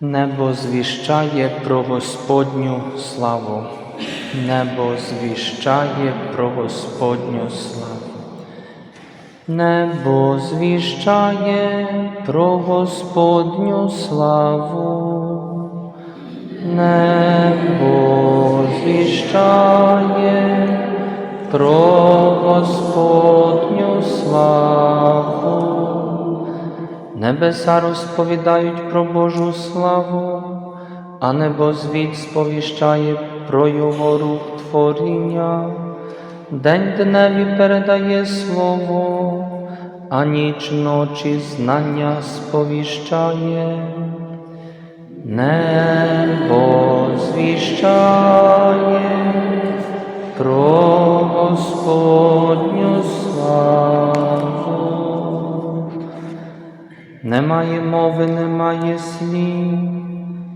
Небо звіщає про Господню славу. Небо звіщає про Господню славу. Небо звіщає про Господню славу. Небо звіщає про Господню славу. Небеса розповідають про Божу славу, а небозвід сповіщає про Його рук творіння. День дневі передає слово, а ніч ночі знання сповіщає. Небо звіщає про Господню славу. Немає мови, немає слів,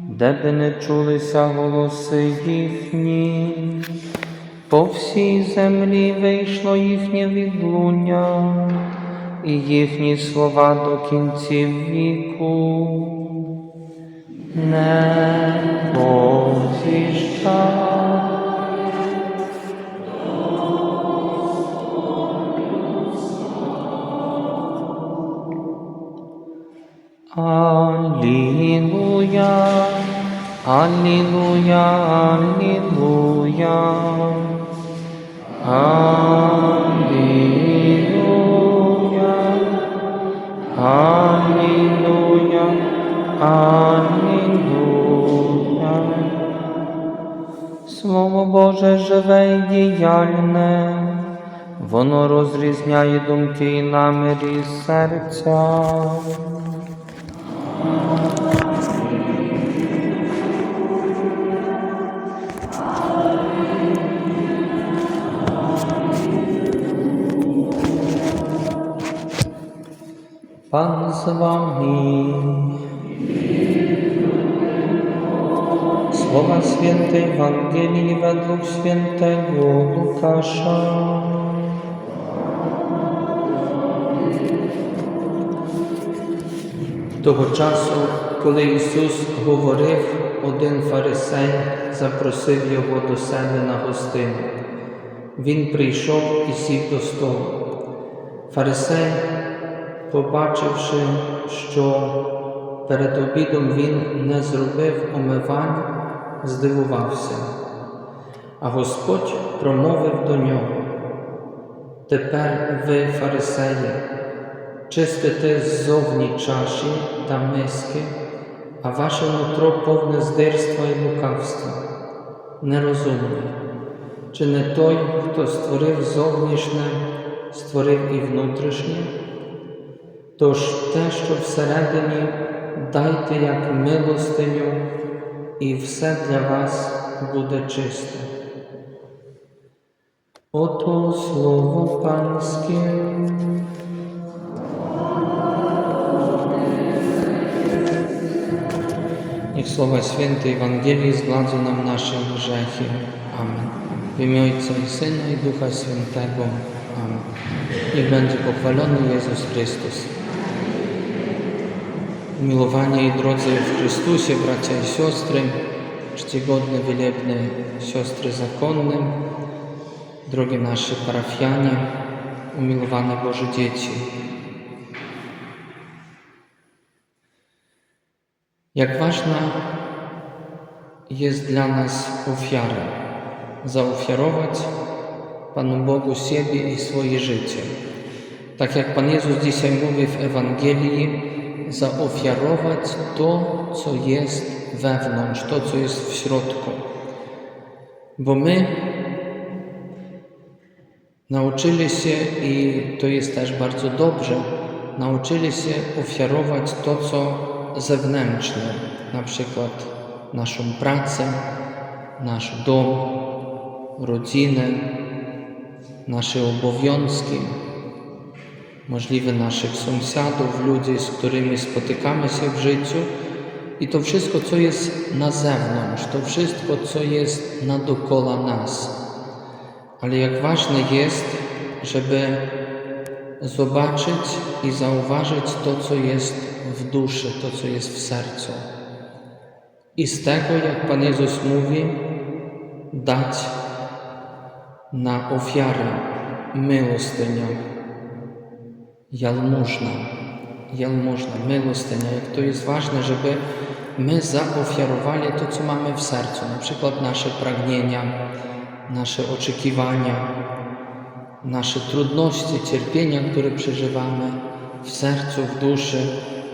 де би не чулися голоси їхні. По всій землі вийшло їхнє відлуння, і їхні слова до кінців віку. Небо зіщає Аллилуйя, Аллилуйя, Аллилуйя, Аллилуйя, Аллилуйя, Аллилуйя. Слово Боже живе і діяльне, воно розрізняє думки і намірі серця. Pan z wami. Słowa Świętej Ewangelii według świętego Łukasza. Того часу, коли Ісус говорив, один фарисей запросив його до себе на гостину. Він прийшов і сів до столу. Фарисей, побачивши, що перед обідом він не зробив омивань, здивувався. А Господь промовив до нього: Тепер ви, фарисеї, чистите ззовні чаші та миски, а ваше нутро повне здирства і лукавства. Нерозумні. Чи не той, хто створив зовнішнє, створив і внутрішнє? Тож те, що всередині, дайте як милостиню, і все для вас буде чисте. Ото слово панське. Słowa Świętej Ewangelii zgładzą nam nasze grzechy. Amen. W imię Ojca i Syna i Ducha Świętego. Amen. Niech będzie pochwalony Jezus Chrystus. Umiłowanie i drodzy w Chrystusie, bracia i siostry, czcigodne, wielebne siostry zakonne, drogie nasze parafianie, umiłowane Boże dzieci. Jak ważna jest dla nas ofiara. Zaofiarować Panu Bogu siebie i swoje życie. Tak jak Pan Jezus dzisiaj mówi w Ewangelii, zaofiarować to, co jest wewnątrz, to, co jest w środku. Bo my nauczyli się, i to jest też bardzo dobrze, nauczyli się ofiarować to, co zewnętrzne, na przykład naszą pracę, nasz dom, rodzinę, nasze obowiązki, możliwe naszych sąsiadów, ludzi, z którymi spotykamy się w życiu. I to wszystko, co jest na zewnątrz, to wszystko, co jest na dokoła nas. Ale jak ważne jest, żeby zobaczyć i zauważyć to, co jest w duszy, to, co jest w sercu. i z tego, jak Pan Jezus mówi, dać na ofiarę miłostienia, jalmużna, jalmużna, miłostienia. Jak to jest ważne, żeby my zaofiarowali to, co mamy w sercu, na przykład nasze pragnienia, nasze oczekiwania, nasze trudności, cierpienia, które przeżywamy w sercu, w duszy,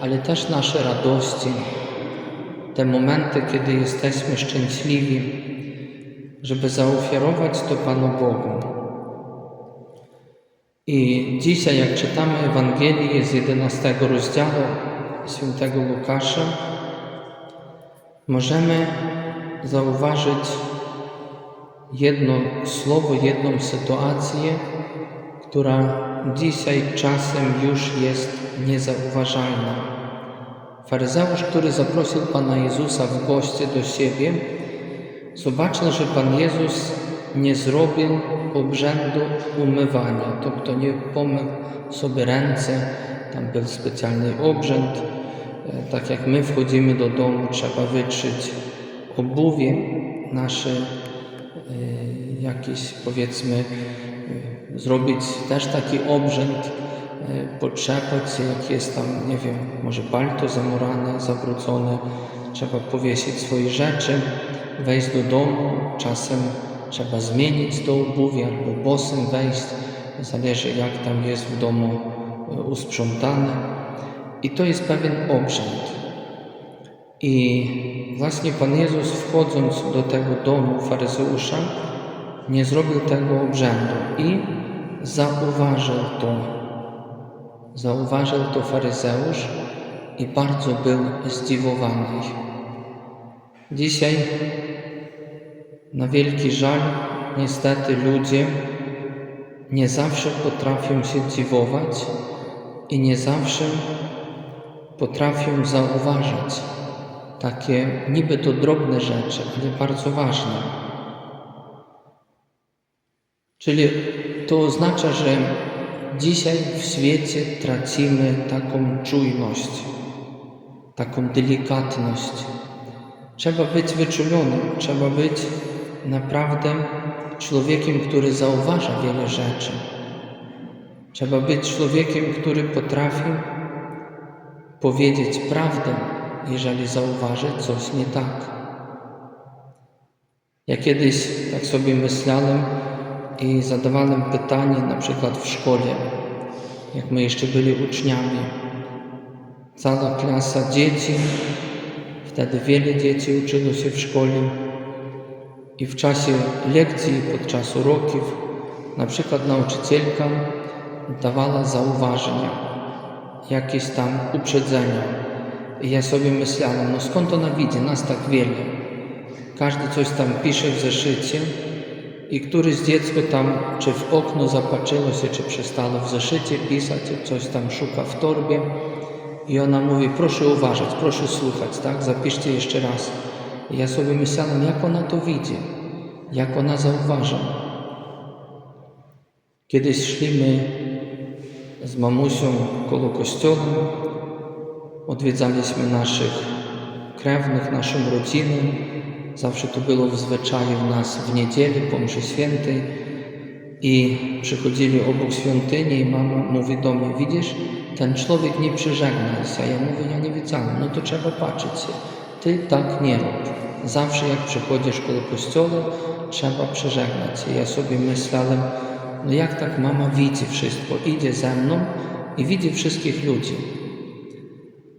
ale też nasze radości, te momenty, kiedy jesteśmy szczęśliwi, żeby zaofiarować to Panu Bogu. I dzisiaj, jak czytamy Ewangelię z 11 rozdziału świętego Łukasza, możemy zauważyć jedno słowo, jedną sytuację, która dzisiaj czasem już jest niezauważalna. Faryzeusz, który zaprosił Pana Jezusa w goście do siebie, zobaczył, że Pan Jezus nie zrobił obrzędu umywania, to nie pomył sobie ręce, tam był specjalny obrzęd, e, tak jak my wchodzimy do domu, trzeba wytrzeć obuwie nasze, e, jakieś powiedzmy, zrobić też taki obrzęd, potrzepać się, jak jest tam, nie wiem, może palto zamurane, zawrócone, trzeba powiesić swoje rzeczy, wejść do domu, czasem trzeba zmienić to obuwie albo bosem wejść, zależy jak tam jest w domu usprzątane. I to jest pewien obrzęd. I właśnie Pan Jezus wchodząc do tego domu faryzeusza nie zrobił tego obrzędu i zauważył to. Zauważył to faryzeusz i bardzo był zdziwowany. Dzisiaj na wielki żal niestety ludzie nie zawsze potrafią się dziwować i nie zawsze potrafią zauważać takie niby to drobne rzeczy, ale bardzo ważne. Czyli to oznacza, że dzisiaj w świecie tracimy taką czujność, taką delikatność. Trzeba być wyczulonym, trzeba być naprawdę człowiekiem, który zauważa wiele rzeczy. Trzeba być człowiekiem, który potrafi powiedzieć prawdę, jeżeli zauważy coś nie tak. Ja kiedyś tak sobie myślałem i zadawałem pytanie, na przykład w szkole, jak my jeszcze byli uczniami. Cała klasa dzieci, wtedy wiele dzieci uczyło się w szkole i w czasie lekcji, podczas uroków, na przykład nauczycielka dawała zauważenia, jakieś tam uprzedzenia. I ja sobie myślałem, no skąd ona widzi nas tak wiele? Każdy coś tam pisze w zeszycie i któryś dziecko tam, czy w okno zapatrzyło się, czy przestało w zeszycie pisać, coś tam szuka w torbie. I ona mówi, proszę uważać, proszę słuchać, tak? Zapiszcie jeszcze raz. I ja sobie myślałem, jak ona to widzi, jak ona zauważa. Kiedyś szliśmy z mamusią koło kościoła, odwiedzaliśmy naszych krewnych, naszą rodzinę. Zawsze to było w zwyczaju w nas w niedzielę po mszy świętej i przychodzili obok świątyni i mama mówi do mnie, widzisz, ten człowiek nie przyżegna się. Ja mówię, ja nie widziałem, no to trzeba patrzeć się. Ty tak nie rób. Zawsze jak przychodzisz koło kościoła, trzeba przeżegnać się. Ja sobie myślałem, no jak tak mama widzi wszystko, idzie ze mną i widzi wszystkich ludzi.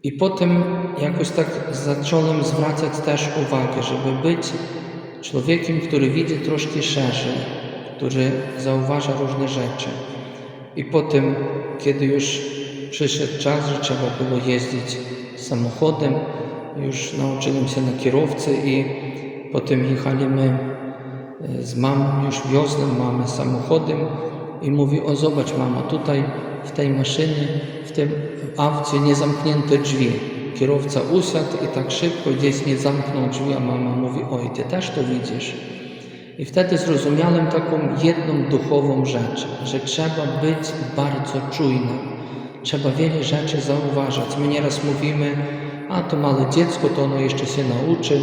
I potem jakoś tak zacząłem zwracać też uwagę, żeby być człowiekiem, który widzi troszkę szerzej, który zauważa różne rzeczy. I potem, kiedy już przyszedł czas, że trzeba było jeździć samochodem, już nauczyłem się na kierowcy i potem jechaliśmy z mamą, już wiozłem mamę samochodem i mówi, o zobacz mama, tutaj w tej maszynie, w tym aucie niezamknięte drzwi. Kierowca usiadł i tak szybko gdzieś nie zamknął drzwi, a mama mówi, oj, ty też to widzisz. I wtedy zrozumiałem taką jedną duchową rzecz, że trzeba być bardzo czujnym. Trzeba wiele rzeczy zauważać. My nieraz mówimy, a to małe dziecko, to ono jeszcze się nauczy,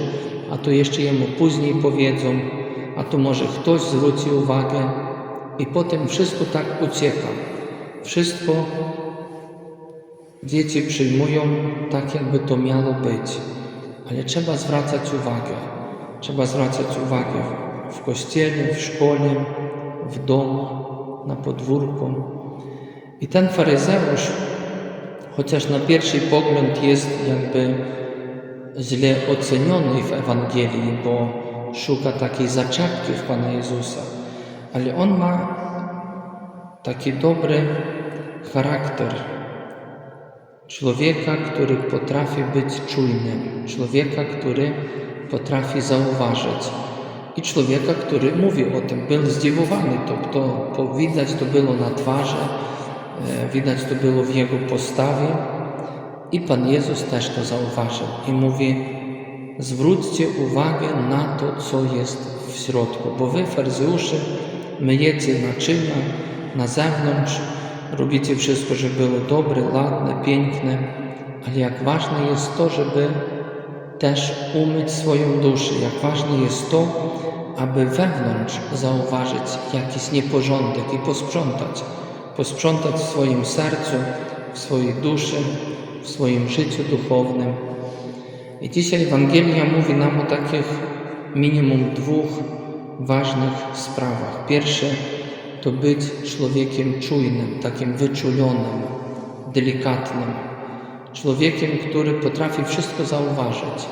a to jeszcze jemu później powiedzą, a to może ktoś zwróci uwagę i potem wszystko tak ucieka. Wszystko dzieci przyjmują tak, jakby to miało być, ale trzeba zwracać uwagę. Trzeba zwracać uwagę w, kościele, w szkole, w domu, na podwórku. I ten faryzeusz, chociaż na pierwszy pogląd jest jakby źle oceniony w Ewangelii, bo szuka takiej zaczepki w Pana Jezusa, ale on ma taki dobry charakter. Człowieka, który potrafi być czujnym, człowieka, który potrafi zauważyć. I człowieka, który mówi o tym, był zdziwiony, to, to, to widać to było na twarzy, e, widać to było w jego postawie. I Pan Jezus też to zauważył i mówi zwróćcie uwagę na to, co jest w środku, bo wy, faryzeusze, myjecie naczynia na zewnątrz, robicie wszystko, żeby było dobre, ładne, piękne, ale jak ważne jest to, żeby też umyć swoją duszę, jak ważne jest to, aby wewnątrz zauważyć jakiś nieporządek i posprzątać. Posprzątać w swoim sercu, w swojej duszy, w swoim życiu duchownym. I dzisiaj Ewangelia mówi nam o takich minimum dwóch ważnych sprawach. Pierwsze to być człowiekiem czujnym, takim wyczulonym, delikatnym. Człowiekiem, który potrafi wszystko zauważyć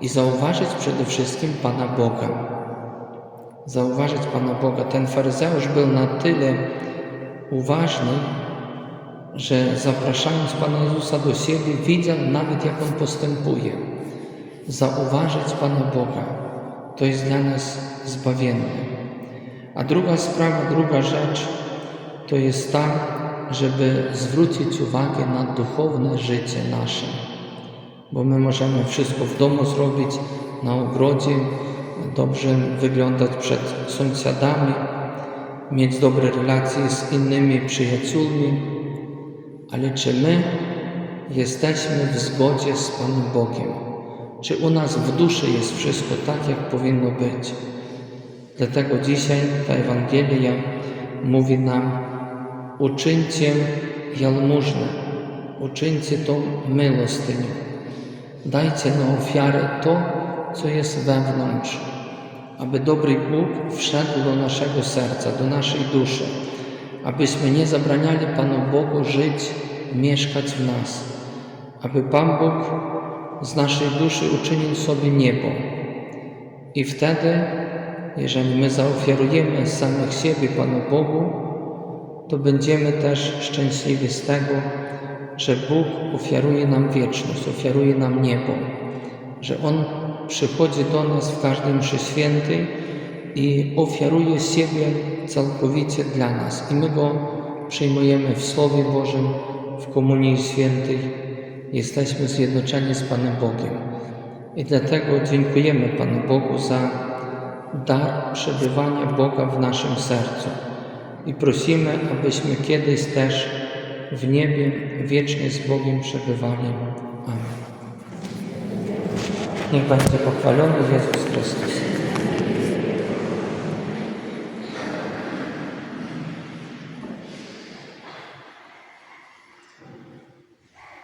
i zauważyć przede wszystkim Pana Boga. Zauważyć Pana Boga. Ten faryzeusz był na tyle uważny, że zapraszając Pana Jezusa do siebie, widział nawet jak On postępuje. Zauważyć Pana Boga to jest dla nas zbawienne. A druga sprawa, druga rzecz to jest ta, żeby zwrócić uwagę na duchowne życie nasze. Bo my możemy wszystko w domu zrobić, na ogrodzie, dobrze wyglądać przed sąsiadami, mieć dobre relacje z innymi przyjaciółmi, ale czy my jesteśmy w zgodzie z Panem Bogiem? Czy u nas w duszy jest wszystko tak, jak powinno być? Dlatego dzisiaj ta Ewangelia mówi nam: uczyńcie jałmużnę, uczyńcie tą miłostynię. Dajcie na ofiarę to, co jest wewnątrz, aby dobry Bóg wszedł do naszego serca, do naszej duszy, abyśmy nie zabraniali Panu Bogu żyć, mieszkać w nas, aby Pan Bóg z naszej duszy uczynił sobie niebo. I wtedy jeżeli my zaofiarujemy samych siebie Panu Bogu, to będziemy też szczęśliwi z tego, że Bóg ofiaruje nam wieczność, ofiaruje nam niebo, że On przychodzi do nas w każdym mszy świętej i ofiaruje siebie całkowicie dla nas. I my Go przyjmujemy w Słowie Bożym, w Komunii Świętej. Jesteśmy zjednoczeni z Panem Bogiem. I dlatego dziękujemy Panu Bogu za dar przebywania Boga w naszym sercu i prosimy, abyśmy kiedyś też w niebie wiecznie z Bogiem przebywali. Amen. Niech będzie pochwalony Jezus Chrystus.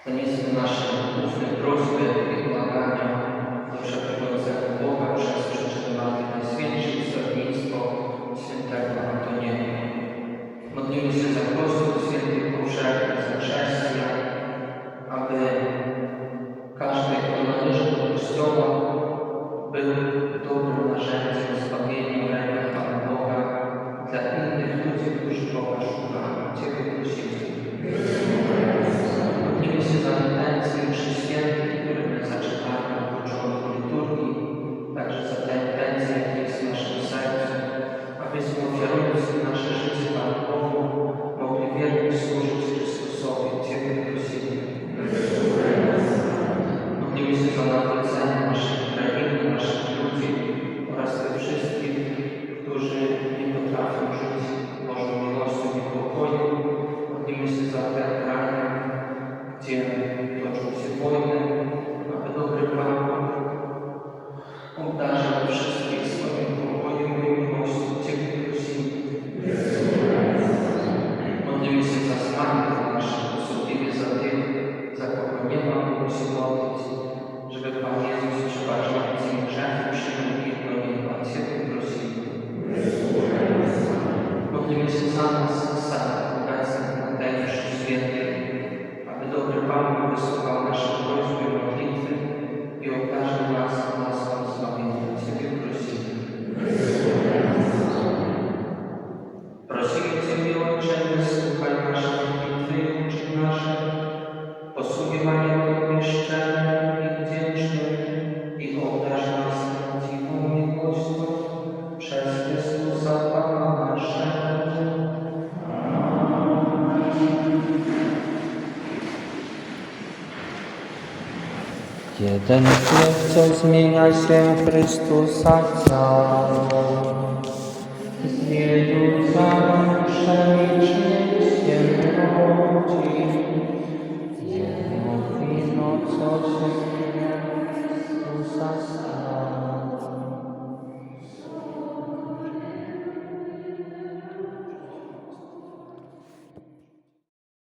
To nie są nasze ufne prośby i błagania do Wszechmogącego Boga przez przeczytywanie Najświętsze Wstawnictwo Świętego Antoniego. Modlimy się za Kościół Święty Powszechny, za chrześcijan, Пану Христу нашому. Ten chleb, co zmienia się Chrystusa ciało,